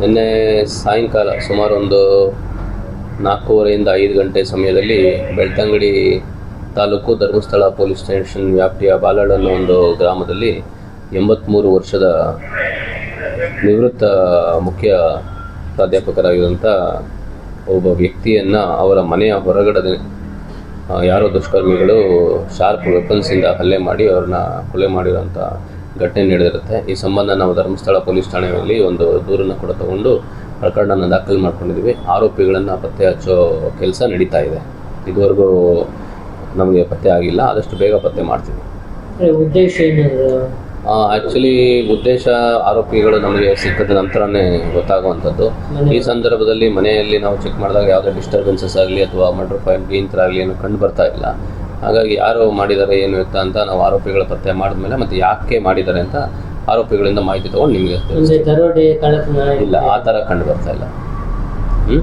ನಿನ್ನೆ ಸಾಯಂಕಾಲ ಸುಮಾರು ಒಂದು ನಾಲ್ಕೂವರೆಯಿಂದ ಐದು ಗಂಟೆ ಸಮಯದಲ್ಲಿ ಬೆಳ್ತಂಗಡಿ ತಾಲೂಕು ಧರ್ಮಸ್ಥಳ ಪೊಲೀಸ್ ಸ್ಟೇಷನ್ ವ್ಯಾಪ್ತಿಯ ಬಾಲಾಳ್ ಅನ್ನೋ ಒಂದು ಗ್ರಾಮದಲ್ಲಿ ಎಂಬತ್ತ್ಮೂರು ವರ್ಷದ ನಿವೃತ್ತ ಮುಖ್ಯ ಪ್ರಾಧ್ಯಾಪಕರಾಗಿರುವಂಥ ಒಬ್ಬ ವ್ಯಕ್ತಿಯನ್ನು ಅವರ ಮನೆಯ ಹೊರಗಡೆ ಯಾರೋ ದುಷ್ಕರ್ಮಿಗಳು ಶಾರ್ಪ್ ವೆಪನ್ಸಿಂದ ಹಲ್ಲೆ ಮಾಡಿ ಅವ್ರನ್ನ ಕೊಲೆ ಮಾಡಿರೋಂಥ ಘಟನೆ ನಡೆದಿರುತ್ತೆ. ಈ ಸಂಬಂಧ ನಾವು ಧರ್ಮಸ್ಥಳ ಪೊಲೀಸ್ ಠಾಣೆಯಲ್ಲಿ ಒಂದು ದೂರನ್ನು ಕೂಡ ತಗೊಂಡು ಪ್ರಕರಣನ ದಾಖಲು ಮಾಡ್ಕೊಂಡಿದ್ದೀವಿ ಆರೋಪಿಗಳನ್ನು ಪತ್ತೆ ಹಚ್ಚೋ ಕೆಲಸ ನಡೀತಾ ಇದೆ. ಇದುವರೆಗೂ ನಮಗೆ ಪತ್ತೆ ಆಗಿಲ್ಲ. ಆದಷ್ಟು ಬೇಗ ಪತ್ತೆ ಮಾಡ್ತೀವಿ. ಉದ್ದೇಶ ಆ್ಯಕ್ಚುಲಿ ಉದ್ದೇಶ ಆರೋಪಿಗಳು ನಮಗೆ ಸಿಕ್ಕದ ನಂತರನೇ ಗೊತ್ತಾಗುವಂಥದ್ದು. ಈ ಸಂದರ್ಭದಲ್ಲಿ ಮನೆಯಲ್ಲಿ ನಾವು ಚೆಕ್ ಮಾಡಿದಾಗ ಯಾವುದೇ ಡಿಸ್ಟರ್ಬೆನ್ಸಸ್ ಆಗಲಿ ಅಥವಾ ಮರ್ಡರ್ ಫೈಲ್ ಥರ ಆಗಲಿ ಏನು ಕಂಡು ಬರ್ತಾ ಇಲ್ಲ. ಹಾಗಾಗಿ ಯಾರು ಮಾಡಿದ್ದಾರೆ ಏನು ಇತ್ತ ಅಂತ ನಾವು ಆರೋಪಿಗಳ ಪತ್ತೆ ಮಾಡಿದ್ಮೇಲೆ ಮತ್ತೆ ಯಾಕೆ ಮಾಡಿದ್ದಾರೆ ಅಂತ ಆರೋಪಿಗಳಿಂದ ಮಾಹಿತಿ ತಗೊಂಡು ನಿಮಗೆ ಇಲ್ಲ ಆ ಥರ ಕಂಡು ಬರ್ತಾ ಇಲ್ಲ. ಹ್ಞೂ